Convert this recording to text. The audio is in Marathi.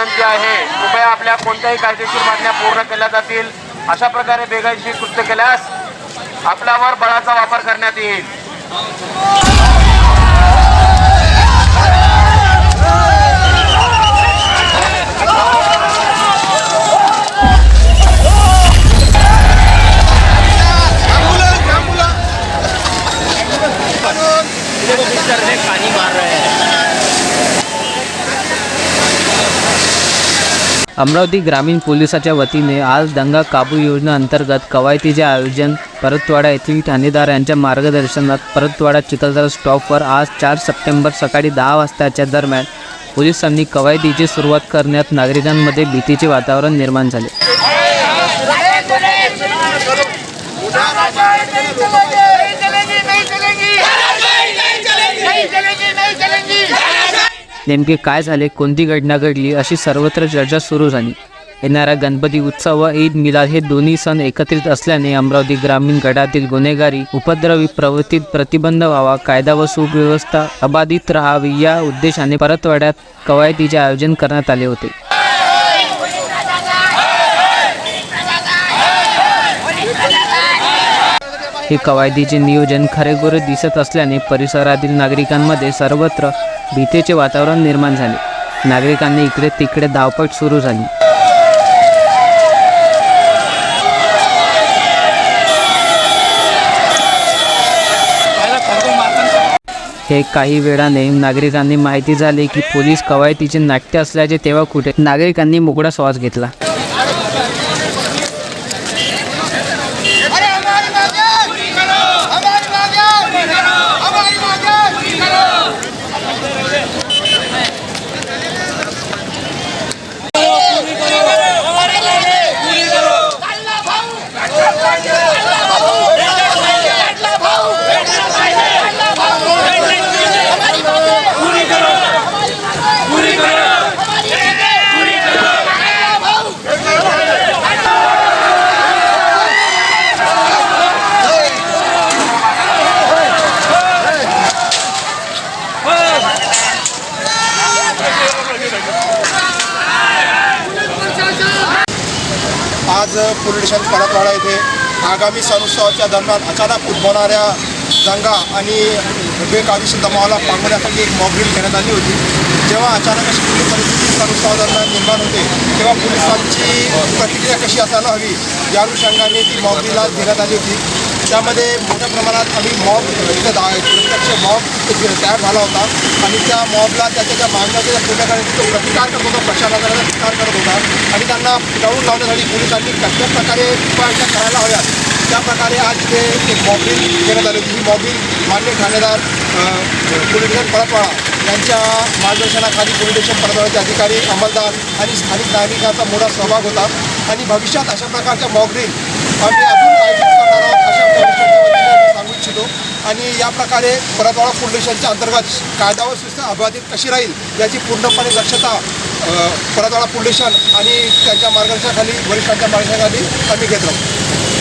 विनंती आहे. कृपया आपल्या कोणत्याही कायदेशीर मागण्या पूर्ण केल्या जातील. अशा प्रकारे बेकायदेशीर कृत्य केल्यास आपल्यावर बळाचा वापर करण्यात येईल. अमरावती ग्रामीण पोलिसाच्या वतीने आज दंगा काबू योजना अंतर्गत कवायतीचे आयोजन परतवाडा येथील ठाणेदार यांच्या मार्गदर्शनात परतवाडा चिखलदरा स्टॉपवर आज चार सप्टेंबर सकाळी दहा वाजताच्या दरम्यान पोलिसांनी कवायतीची सुरुवात करण्यात नागरिकांमध्ये भीतीचे वातावरण निर्माण झाले नेमके काय झाले कोणती घटना घडली अशी सर्वत्र चर्चा सुरू झाली. येणारा गणपती उत्सव व ईद मिलाद हे दोन्ही सण एकत्रित असल्याने अमरावती ग्रामीण गटातील गुन्हेगारी उपद्रवी प्रवृत्तीत प्रतिबंध व्हावा कायदा व सुव्यवस्था अबाधित राहावी या उद्देशाने परतवाड्यात कवायतीचे आयोजन करण्यात आले होते. हे कवायतीचे नियोजन खरेखुरे दिसत असल्याने परिसरातील नागरिकांमध्ये सर्वत्र भीतीचे वातावरण निर्माण झाले. नागरिकांनी इकडे तिकडे धावपट सुरू झाली. हे काही वेळाने नागरिकांनी माहिती झाली की पोलीस कवायतीचे नाट्य असल्याचे तेव्हा कुठे नागरिकांनी मोकळा श्वास घेतला. पोलीस स्टेशन परतवाडा येथे आगामी सण उत्सवाच्या दरम्यान अचानक उद्भवणाऱ्या दंगा आणि बेकायदेशीर दमावाला पांगवण्यासाठी एक मॉकड्रिल घेण्यात आली होती. जेव्हा अचानक अशी पोलीस परिस्थिती सण उत्सवादरम्यान निर्माण होते तेव्हा पोलिसांची प्रतिक्रिया कशी असायला हवी या अनुषंगाने ती मॉकड्रिल आज घेण्यात आली होती. त्यामध्ये मोठ्या प्रमाणात आम्ही मॉब इथं दा प्रत्यक्ष मॉब तयार झाला होता. आणि त्या मॉबला त्याच्या ज्या मागण्या त्या पूर्ण करण्याचा तो प्रतिकार करत होता प्रशासनाचा प्रतिकार करत होता. आणि त्यांना पिटाळून लावण्यासाठी पोलिसांनी कशा प्रकारे उपाययोजना करायला हव्यात त्या प्रकारे आज तिथे एक मॉबिल घेण्यात आली होती. ही मॉबिल मान्य ठाणेदार अ, पोलीस त्यांच्या यांच्या मार्गदर्शनाखाली पोलीस स्टेशन परतवाड्याचे अधिकारी अंमलदार आणि स्थानिक नागरिकांचा मोठा सहभाग होता. आणि भविष्यात अशा प्रकारच्या मॉकड्रिल आम्ही अजून आणि या प्रकारे मराठवाडा फाउंडेशनच्या अंतर्गत कायदा व सुस्था अबाधित कशी राहील याची पूर्णपणे दक्षता मराठवाडा फाउंडेशन आणि त्यांच्या मार्गदर्शनाखाली वरिष्ठांच्या मार्गदर्शनाखाली आम्ही घेत राहू.